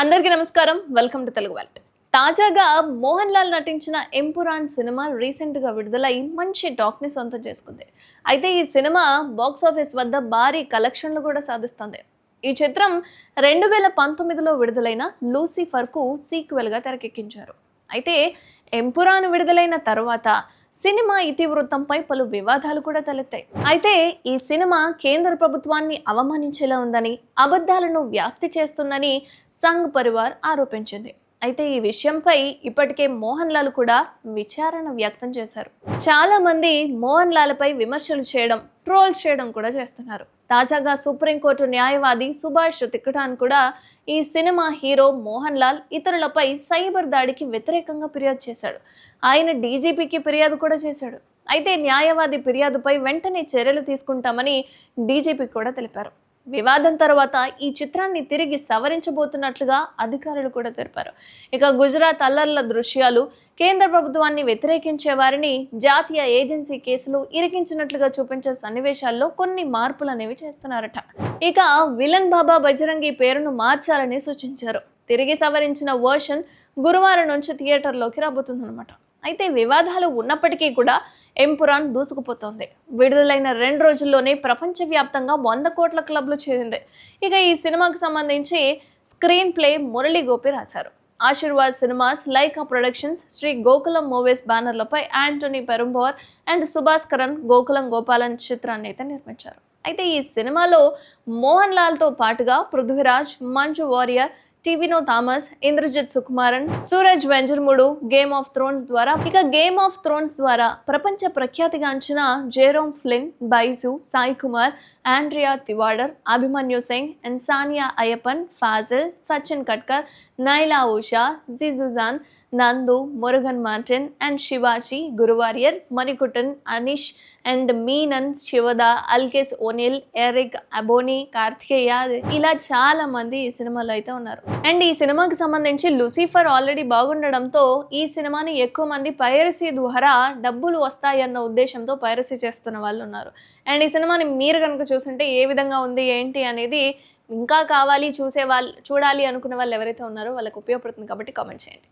అందరికీ నమస్కారం. Welcome to Telugu world. తాజాగా మోహన్ లాల్ నటించిన ఎంపురాన్ సినిమా రీసెంట్గా విడుదలై మంచి టాక్ని సొంతం చేసుకుంది. అయితే ఈ సినిమా బాక్స్ ఆఫీస్ వద్ద భారీ కలెక్షన్లు కూడా సాధిస్తుంది. ఈ చిత్రం రెండు వేల పంతొమ్మిదిలో విడుదలైన లూసిఫర్కు సీక్వెల్గా తెరకెక్కించారు. అయితే ఎంపురాన్ విడుదలైన తర్వాత సినిమా ఇతివృత్తంపై పలు వివాదాలు కూడా తలెత్తాయి. అయితే ఈ సినిమా కేంద్ర ప్రభుత్వాన్ని అవమానించేలా ఉందని అబద్ధాలను వ్యాప్తి చేస్తుందని సంఘ్ పరివార్ ఆరోపించింది. అయితే ఈ విషయంపై ఇప్పటికే మోహన్ లాల్ కూడా విచారణ వ్యక్తం చేశారు. చాలా మంది మోహన్ లాల్పై విమర్శలు చేయడం ట్రోల్ చేయడం కూడా చేస్తున్నారు. తాజాగా సుప్రీంకోర్టు న్యాయవాది సుభాష్ తిక్కటాన్ కూడా ఈ సినిమా హీరో మోహన్ లాల్ ఇతరులపై సైబర్ దాడికి వ్యతిరేకంగా ఫిర్యాదు చేశాడు. ఆయన డీజీపీకి ఫిర్యాదు కూడా చేశాడు. అయితే న్యాయవాది ఫిర్యాదుపై వెంటనే చర్యలు తీసుకుంటామని డీజీపీ కూడా తెలిపారు. వివాదం తర్వాత ఈ చిత్రాన్ని తిరిగి సవరించబోతున్నట్లుగా అధికారులు కూడా తెలిపారు. ఇక గుజరాత్ అల్లర్ల దృశ్యాలు కేంద్ర ప్రభుత్వాన్ని వ్యతిరేకించే వారిని జాతీయ ఏజెన్సీ కేసులు ఇరికించినట్లుగా చూపించే సన్నివేశాల్లో కొన్ని మార్పులు అనేవి చేస్తున్నారట. ఇక విలన్ బాబా బజరంగి పేరును మార్చాలని సూచించారు. తిరిగి సవరించిన వర్షన్ గురువారం నుంచి థియేటర్లోకి రాబోతుందన్నమాట. అయితే వివాదాలు ఉన్నప్పటికీ కూడా ఎంపురాన్ దూసుకుపోతోంది. విడుదలైన రెండు రోజుల్లోనే ప్రపంచవ్యాప్తంగా వంద కోట్ల క్లబ్లు చేరింది. ఇక ఈ సినిమాకు సంబంధించి స్క్రీన్ ప్లే మురళీ గోపి రాశారు. Aashirvad cinemas Lyca productions Sri Gokulam movies బ్యానర్లపై Antony Perumbavoor and Subaskaran Gokulam Gopalan చిత్రాన్ని అయితే నిర్మించారు. అయితే ఈ సినిమాలో మోహన్ లాల్తో పాటుగా Prithviraj Manju Warrier Tovino Thomas Indrajith Sukumaran Suraj Venjaramoodu game of thrones ద్వారా. ఇక గేమ్ ఆఫ్ థ్రోన్స్ ద్వారా ప్రపంచ ప్రఖ్యాతిగాంచిన Jerome Flynn Baiju Sai Kumar Andrea Tivadar Abhimanyu Singh and Saniya Iyappan Fazil Sachin Khedekar Naila Usha Giju John Nandu Murugan Martin and Shivaji Guruvayoor Manikuttan Aneesh and Menon Shivada Alex O'Nell Eriq Ebouaney Karthikeya ఇలా చాలా మంది ఈ సినిమాలో అయితే ఉన్నారు. And ఈ సినిమాకి సంబంధించి లూసిఫర్ ఆల్రెడీ బాగుండడంతో ఈ సినిమాని ఎక్కువ మంది పైరసీ ద్వారా డబ్బులు వస్తాయన్న ఉద్దేశంతో పైరసీ చేస్తున్న వాళ్ళు ఉన్నారు. అండ్ ఈ సినిమాని మీరు కనుక చూసుంటే ఏ విధంగా ఉంది ఏంటి అనేది ఇంకా కావాలి చూసే వాళ్ళు చూడాలి అనుకున్న వాళ్ళు ఎవరైతే ఉన్నారో వాళ్ళకి ఉపయోగపడుతుంది కాబట్టి కామెంట్ చేయండి.